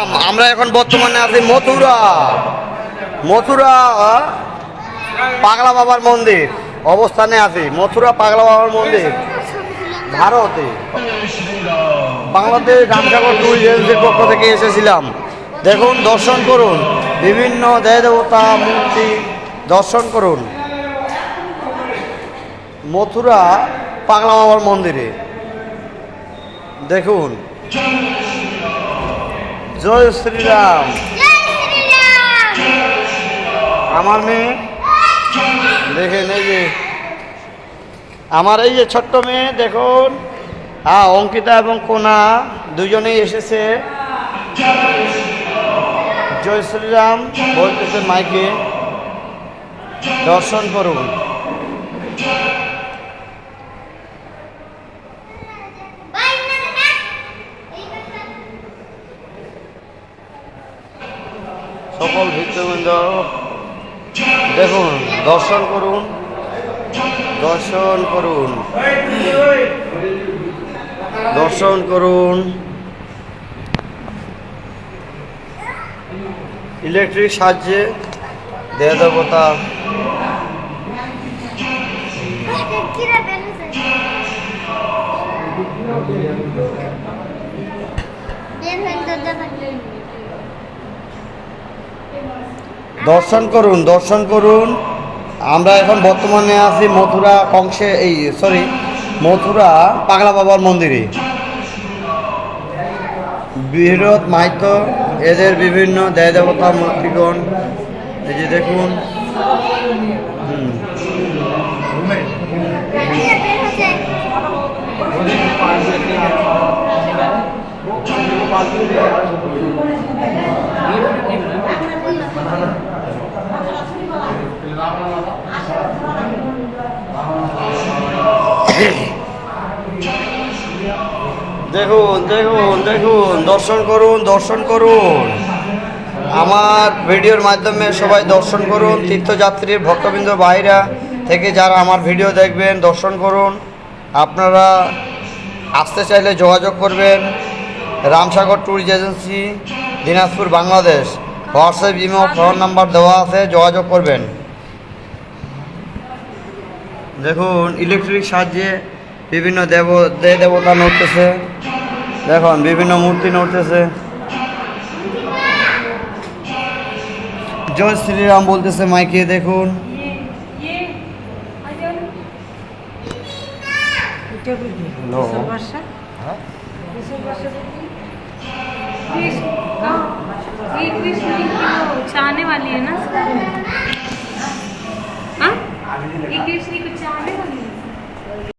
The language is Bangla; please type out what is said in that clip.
শ্রীরাম আমরা এখন বর্তমানে আছি মথুরা। মথুরা পাগলা বাবার মন্দির। অবস্থানে আছি। মথুরা পাগলা বাবার মন্দির। ভারতে। বাংলাদেশ রামসাগর ট্যুর এজেন্সির পক্ষ থেকে এসেছিলাম। দেখুন, দর্শন করুন। বিভিন্ন দেয় দেবতা, মূর্তি, দর্শন করুন। মথুরা পাগলা বাবার মন্দিরে। দেখুন। জয় শ্রীরাম। আমার মেয়ে দেখেন এই যে। আমার এই যে ছোট্ট মেয়ে, দেখুন। হ্যাঁ অঙ্কিতা এবং কোনা দুজনেই এসেছে। জয় শ্রীরাম, বলতেছে মাইকে, দর্শন করুন। সকল ভিত্তবৃন্দ দেখুন দর্শন করুন দর্শন করুন দর্শন করুন। ইলেকট্রিক সাহায্যে দেবতা। দর্শন করুন দর্শন করুন। আমরা এখন বর্তমানে আছি মথুরা কংসে এই সরি মথুরা পাগলা বাবার মন্দিরে। বৃহৎ মাইত এদের বিভিন্ন দেয় দেবতা মূর্তিগণ এই যে দেখুন। হুম, দেখুন দেখুন দেখুন, দর্শন করুন দর্শন করুন। আমার ভিডিওর মাধ্যমে সবাই দর্শন করুন তীর্থযাত্রী ভক্তবৃন্দ বাইরা থেকে যারা আমার ভিডিও দেখবেন, দর্শন করুন। আপনারা আসতে চাইলে যোগাযোগ করবেন। Ramsagar tourist agency, Dinajpur, Bangladesh. WhatsApp email phone number দেওয়া আছে, যোগাযোগ করবেন। দেখুন, ইলেকট্রিক সাহায্যে বিভিন্ন দেব দেব দেবতা নড়তেছে দেখুন বিভিন্ন মূর্তি নড়তেছে জয় শ্রীরাম বলতেছে মাইকে দেখুন ये आ जाओ হ্যালো वर्षा वर्षा कृष्ण हाँ ये कृष्ण की वो चाहने वाली है ना